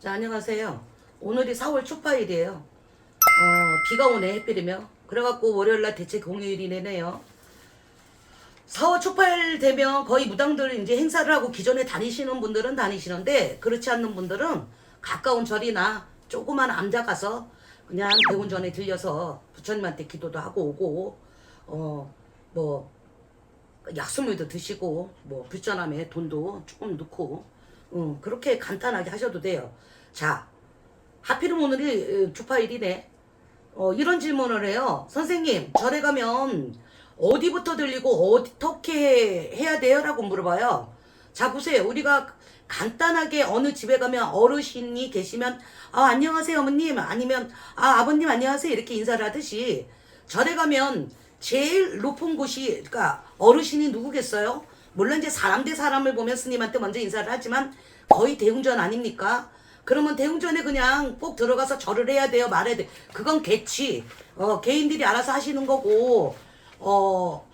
자, 안녕하세요. 오늘이 4월 초파일이에요. 어, 비가 오네, 해필이며. 그래갖고 월요일날 대체 공휴일이네요. 4월 초파일 되면 거의 무당들 이제 행사를 하고 기존에 다니시는 분들은 다니시는데, 그렇지 않는 분들은 가까운 절이나 조그만 암자 가서 그냥 대운전에 들려서 부처님한테 기도도 하고 오고, 어, 뭐, 약수물도 드시고 뭐 불전함에 돈도 조금 넣고 음, 그렇게 간단하게 하셔도 돼요. 자, 하필이면 오늘이 어, 주파일이네. 어, 이런 질문을 해요. 선생님, 절에 가면 어디부터 들리고 어떻게 해야 돼요? 라고 물어봐요. 자, 보세요. 우리가 간단하게 어느 집에 가면 어르신이 계시면, 아, 안녕하세요, 어머님. 아니면, 아, 아버님, 안녕하세요. 이렇게 인사를 하듯이, 절에 가면 제일 높은 곳이, 그러니까 어르신이 누구겠어요? 물론 이제 사람 대 사람을 보면 스님한테 먼저 인사를 하지만 거의 대웅전 아닙니까? 그러면 대웅전에 그냥 꼭 들어가서 절을 해야 돼요, 말해야 돼. 그건 개취. 어, 개인들이 알아서 하시는 거고, 어,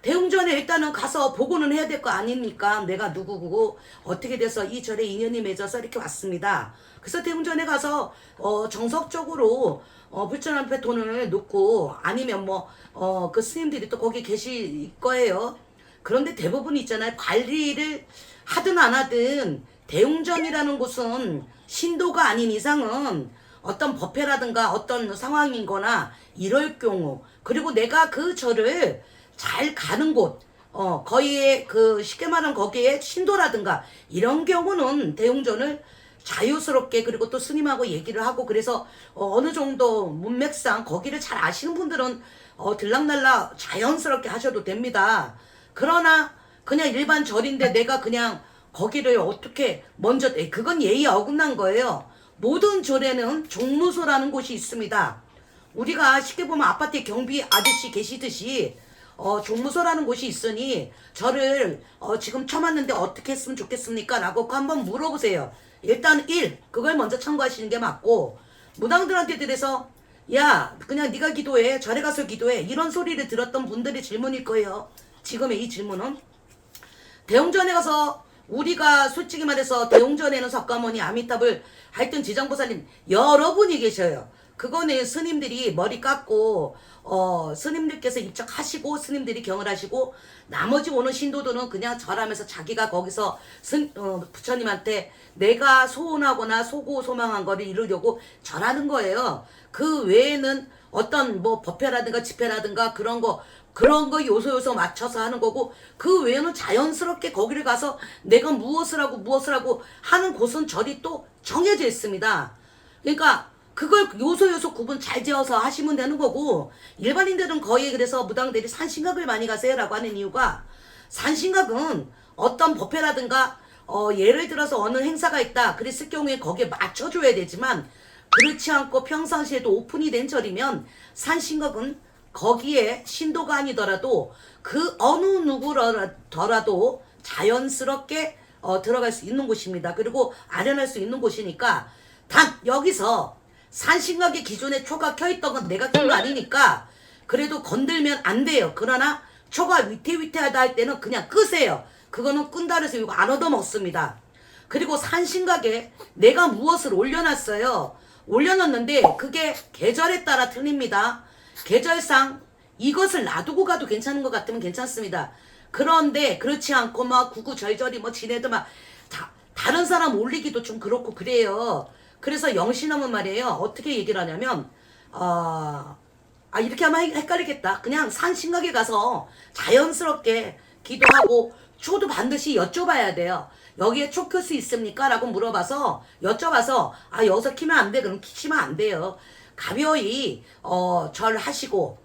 대웅전에 일단은 가서 보고는 해야 될 거 아닙니까? 내가 누구고 어떻게 돼서 이 절에 인연이 맺어서 이렇게 왔습니다. 그래서 대웅전에 가서 어, 정석적으로 어, 불전 앞에 돈을 놓고 아니면 뭐 어, 그 스님들이 또 거기 계실 거예요. 그런데 대부분 있잖아요. 관리를 하든 안 하든 대웅전이라는 곳은 신도가 아닌 이상은 어떤 법회라든가 어떤 상황인 거나 이럴 경우 그리고 내가 그 절을 잘 가는 곳 어, 거기에 그 쉽게 말하면 거기에 신도라든가 이런 경우는 대웅전을 자유스럽게 그리고 또 스님하고 얘기를 하고 그래서 어, 느 정도 문맥상 거기를 잘 아시는 분들은 어, 들락날락 자연스럽게 하셔도 됩니다. 그러나 그냥 일반 절인데 내가 그냥 거기를 어떻게 먼저 에, 그건 예의 어긋난 거예요. 모든 절에는 종무소라는 곳이 있습니다. 우리가 쉽게 보면 아파트에 경비 아저씨 계시듯이 어, 종무소라는 곳이 있으니 저를 어, 지금 처음 왔는데 어떻게 했으면 좋겠습니까? 라고 한번 물어보세요. 일단 1. 그걸 먼저 참고하시는 게 맞고 무당들한테 들여서 야 그냥 네가 기도해 절에 가서 기도해 이런 소리를 들었던 분들의 질문일 거예요. 지금의 이 질문은 대웅전에 가서 우리가 솔직히 말해서 대웅전에는 석가모니 아미탑을 하여튼 지장보살님 여러분이 계셔요. 그거는 스님들이 머리 깎고 어 스님들께서 입적하시고 스님들이 경을 하시고 나머지 오는 신도들은 그냥 절하면서 자기가 거기서 스, 어, 부처님한테 내가 소원하거나 소고 소망한 거를 이루려고 절하는 거예요. 그 외에는 어떤 뭐 법회라든가 집회라든가 그런 거 그런 거 요소 요소 맞춰서 하는 거고 그 외에는 자연스럽게 거기를 가서 내가 무엇을 하고 무엇을 하고 하는 곳은 절이 또 정해져 있습니다. 그러니까 그걸 요소 요소 구분 잘 지어서 하시면 되는 거고 일반인들은 거의 그래서 무당들이 산신각을 많이 가세요라고 하는 이유가 산신각은 어떤 법회라든가 어 예를 들어서 어느 행사가 있다 그랬을 경우에 거기에 맞춰줘야 되지만 그렇지 않고 평상시에도 오픈이 된 절이면 산신각은 거기에 신도가 아니더라도 그 어느 누구더라도 자연스럽게 어, 들어갈 수 있는 곳입니다. 그리고 아련할 수 있는 곳이니까 단 여기서 산신각의 기존에 초가 켜있던 건 내가 켠거 아니니까 그래도 건들면 안 돼요. 그러나 초가 위태위태하다 할 때는 그냥 끄세요. 그거는 끈다 해서 이거 안 얻어먹습니다. 그리고 산신각에 내가 무엇을 올려놨어요. 올려놨는데 그게 계절에 따라 틀립니다. 계절상 이것을 놔두고 가도 괜찮은 것 같으면 괜찮습니다. 그런데 그렇지 않고 막 구구절절이 뭐 지내도 막 다, 다른 사람 올리기도 좀 그렇고 그래요. 그래서 영신함은 말이에요. 어떻게 얘기를 하냐면 아, 아 이렇게 하면 헷- 헷갈리겠다. 그냥 산신각에 가서 자연스럽게 기도하고 초도 반드시 여쭤봐야 돼요. 여기에 초클수 있습니까? 라고 물어봐서 여쭤봐서 아 여기서 키면 안 돼. 그럼 키시면 안 돼요. 가벼이 어, 절 하시고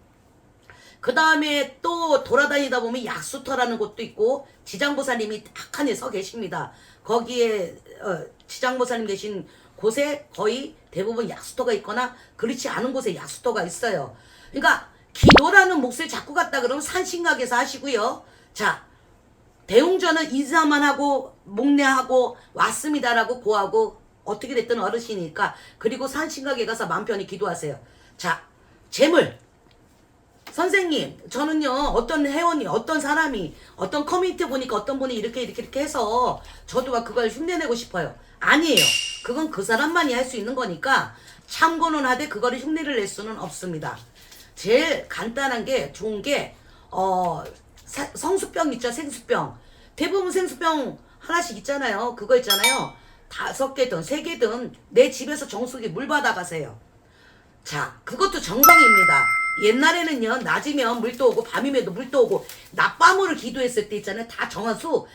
그 다음에 또 돌아다니다 보면 약수터라는 곳도 있고 지장보사님이 딱 한에 서 계십니다. 거기에 어, 지장보사님 계신 곳에 거의 대부분 약수터가 있거나 그렇지 않은 곳에 약수터가 있어요. 그러니까 기도라는 몫을 자꾸 갖다 그러면 산신각에서 하시고요. 자 대웅전은 인사만 하고 목례하고 왔습니다라고 고하고 어떻게 됐든 어르신이니까 그리고 산신각에 가서 맘 편히 기도하세요. 자 재물 선생님, 저는요, 어떤 회원이, 어떤 사람이, 어떤 커뮤니티 보니까 어떤 분이 이렇게, 이렇게, 이렇게 해서 저도 막 그걸 흉내내고 싶어요. 아니에요. 그건 그 사람만이 할 수 있는 거니까 참고는 하되 그거를 흉내를 낼 수는 없습니다. 제일 간단한 게 좋은 게, 어, 사- 성수병 있죠, 생수병. 대부분 생수병 하나씩 있잖아요. 그거 있잖아요. 다섯 개든 세 개든 내 집에서 정수기 물 받아가세요. 자, 그것도 정성입니다. 옛날에는요, 낮이면 물도 오고, 밤이면도 물도 오고, 낮밤으로 기도했을 때 있잖아요. 다 정한 수,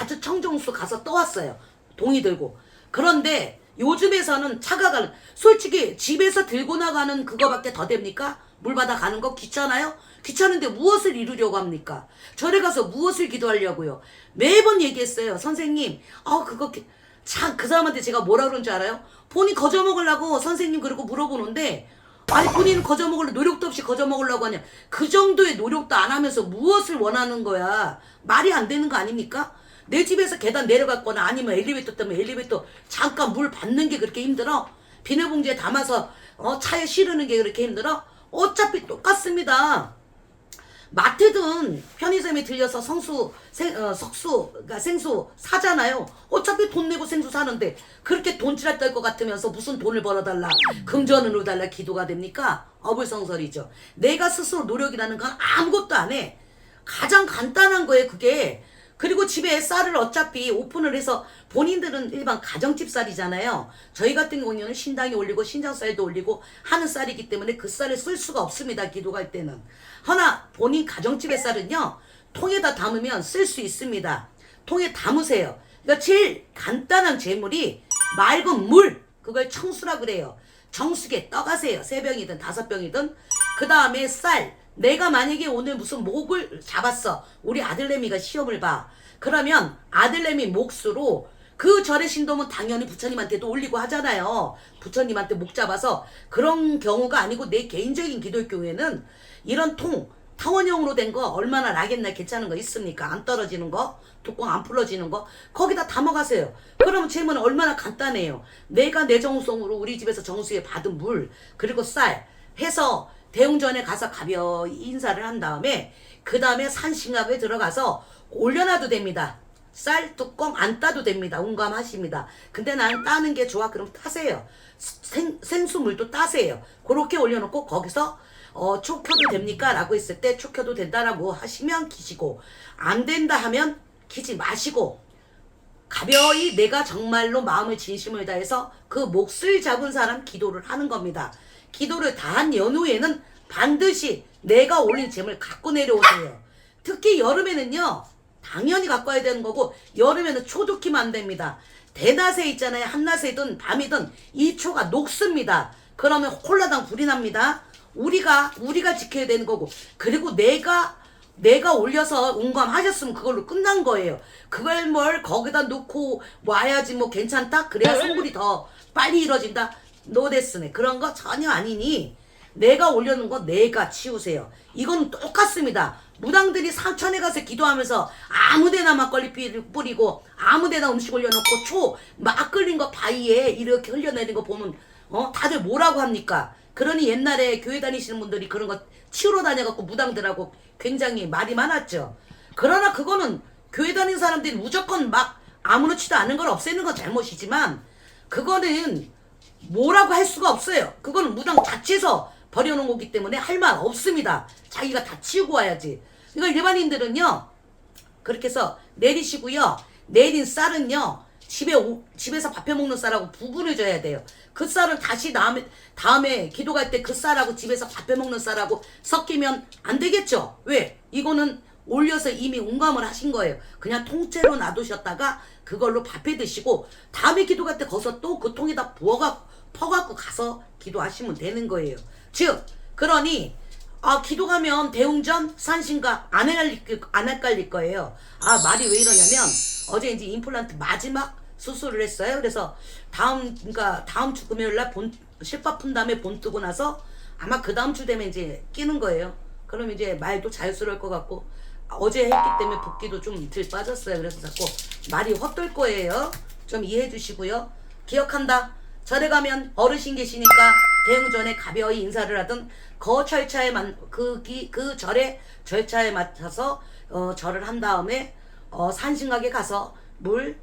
아주 청정수 가서 떠왔어요. 동이 들고. 그런데 요즘에서는 차가 가는, 솔직히 집에서 들고 나가는 그거밖에 더 됩니까? 물 받아 가는 거 귀찮아요? 귀찮은데 무엇을 이루려고 합니까? 절에 가서 무엇을 기도하려고요? 매번 얘기했어요. 선생님, 아, 그거, 참, 그 사람한테 제가 뭐라 그런 줄 알아요? 본인 거저 먹으려고 선생님 그러고 물어보는데, 아니 본인은 거저 먹으려 노력도 없이 거저 먹으려고 하냐. 그 정도의 노력도 안 하면서 무엇을 원하는 거야? 말이 안 되는 거 아닙니까? 내 집에서 계단 내려갔거나 아니면 엘리베이터 때문에 엘리베이터 잠깐 물 받는 게 그렇게 힘들어? 비닐봉지에 담아서 어, 차에 실으는 게 그렇게 힘들어? 어차피 똑같습니다 마트든 편의점에 들려서 성수, 생, 어, 석수, 그러니까 생수 사잖아요. 어차피 돈 내고 생수 사는데 그렇게 돈지랄 떨것 같으면서 무슨 돈을 벌어달라, 금전으로 달라 기도가 됩니까? 어불성설이죠. 내가 스스로 노력이라는 건 아무것도 안 해. 가장 간단한 거예요, 그게. 그리고 집에 쌀을 어차피 오픈을 해서 본인들은 일반 가정집 쌀이잖아요. 저희 같은 경우는 신당이 올리고 신장쌀도 올리고 하는 쌀이기 때문에 그 쌀을 쓸 수가 없습니다. 기도갈 때는. 허나 본인 가정집의 쌀은요. 통에다 담으면 쓸 수 있습니다. 통에 담으세요. 그러니까 제일 간단한 재물이 맑은 물. 그걸 청수라 그래요. 정수기에 떠가세요. 세 병이든 다섯 병이든. 그 다음에 쌀. 내가 만약에 오늘 무슨 목을 잡았어. 우리 아들내미가 시험을 봐. 그러면 아들내미 몫으로 그 절의 신도면 당연히 부처님한테도 올리고 하잖아요. 부처님한테 목 잡아서 그런 경우가 아니고 내 개인적인 기도의 경우에는 이런 통 타원형으로 된 거 얼마나 나겠나 괜찮은 거 있습니까? 안 떨어지는 거, 뚜껑 안 풀어지는 거 거기다 담아가세요. 그러면 제문은 얼마나 간단해요. 내가 내 정성으로 우리 집에서 정수에 받은 물 그리고 쌀 해서 대웅전에 가서 가벼이 인사를 한 다음에 그 다음에 산신갑에 들어가서 올려놔도 됩니다. 쌀 뚜껑 안 따도 됩니다. 운감하십니다. 근데 난 따는 게 좋아. 그럼 따세요. 생, 생수물도 따세요. 그렇게 올려놓고 거기서 어, 촉혀도 됩니까? 라고 했을 때 촉혀도 된다라고 하시면 키시고 안 된다 하면 키지 마시고 가벼이 내가 정말로 마음을 진심을 다해서 그 몫을 잡은 사람 기도를 하는 겁니다. 기도를 다한 연후에는 반드시 내가 올린 잼을 갖고 내려오세요. 특히 여름에는요, 당연히 갖고 와야 되는 거고, 여름에는 초 두키면 안 됩니다. 대낮에 있잖아요. 한낮에든 밤이든 이 초가 녹습니다. 그러면 홀라당 불이 납니다. 우리가, 우리가 지켜야 되는 거고, 그리고 내가 내가 올려서 운감하셨으면 그걸로 끝난 거예요. 그걸 뭘 거기다 놓고 와야지 뭐 괜찮다? 그래야 성불이 더 빨리 이뤄진다? 노데스네. 그런 거 전혀 아니니 내가 올려놓은 거 내가 치우세요. 이건 똑같습니다. 무당들이 산천에 가서 기도하면서 아무데나 막걸리 삐- 뿌리고 아무데나 음식 올려놓고 초 막 끓인 거 바위에 이렇게 흘려내린 거 보면 어 다들 뭐라고 합니까? 그러니 옛날에 교회 다니시는 분들이 그런 거 치우러 다녀갖고 무당들하고 굉장히 말이 많았죠. 그러나 그거는 교회 다니는 사람들이 무조건 막 아무렇지도 않은 걸 없애는 건 잘못이지만 그거는 뭐라고 할 수가 없어요. 그거는 무당 자체에서 버려놓은 거기 때문에 할 말 없습니다. 자기가 다 치우고 와야지. 그러니까 일반인들은요. 그렇게 해서 내리시고요. 내린 쌀은요. 집에 오- 집에서 밥해 먹는 쌀하고 구분을 줘야 돼요. 그 쌀은 다시 다음에 다음에 기도 갈 때 그 쌀하고 집에서 밥해 먹는 쌀하고 섞이면 안 되겠죠. 왜? 이거는 올려서 이미 운감을 하신 거예요. 그냥 통째로 놔두셨다가 그걸로 밥해 드시고 다음에 기도 갈 때 거기서 또 그 통에다 부어가 퍼갖고 가서 기도하시면 되는 거예요. 즉 그러니 아 기도 가면 대웅전 산신가 안 헷갈릴 안 헷갈릴 거예요. 아 말이 왜 이러냐면 어제 이제 임플란트 마지막 수술을 했어요. 그래서 다음 그러니까 다음 주 금요일 날본 실밥 푼 다음에 본 뜨고 나서 아마 그 다음 주 되면 이제 끼는 거예요. 그럼 이제 말도 자유스러울 것 같고 어제 했기 때문에 붓기도 좀덜 빠졌어요. 그래서 자꾸 말이 헛돌 거예요. 좀 이해해 주시고요. 기억한다. 절에 가면 어르신 계시니까 대웅전에 가벼이 인사를 하든 그 절차에 만, 그, 기, 그 절의 절차에 맞춰서 어, 절을 한 다음에 어, 산신각에 가서 물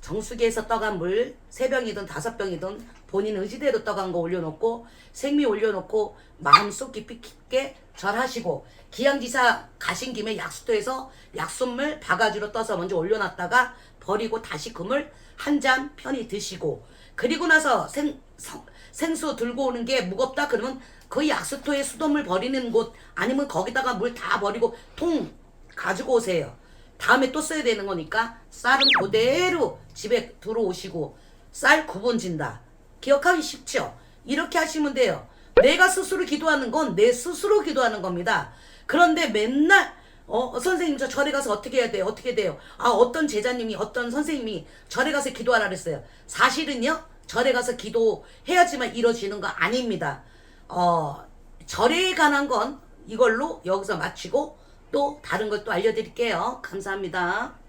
정수기에서 떠간 물 세 병이든 다섯 병이든 본인 의지대로 떠간 거 올려놓고 생미 올려놓고 마음속 깊이 깊게 절하시고 기양지사 가신 김에 약수터에서 약수물 바가지로 떠서 먼저 올려놨다가 버리고 다시 금을 한 잔 편히 드시고 그리고 나서 생, 성- 생수 들고 오는 게 무겁다 그러면 그 약수터에 수돗물 버리는 곳 아니면 거기다가 물 다 버리고 통 가지고 오세요. 다음에 또 써야 되는 거니까 쌀은 그대로 집에 들어오시고 쌀 구분 진다. 기억하기 쉽죠? 이렇게 하시면 돼요. 내가 스스로 기도하는 건 내 스스로 기도하는 겁니다. 그런데 맨날 어 선생님 저 절에 가서 어떻게 해야 돼요? 어떻게 돼요? 아 어떤 제자님이 어떤 선생님이 절에 가서 기도하라 그랬어요. 사실은요 절에 가서 기도해야지만 이루어지는 거 아닙니다. 어 절에 관한 건 이걸로 여기서 마치고 또 다른 걸또 알려드릴게요. 감사합니다.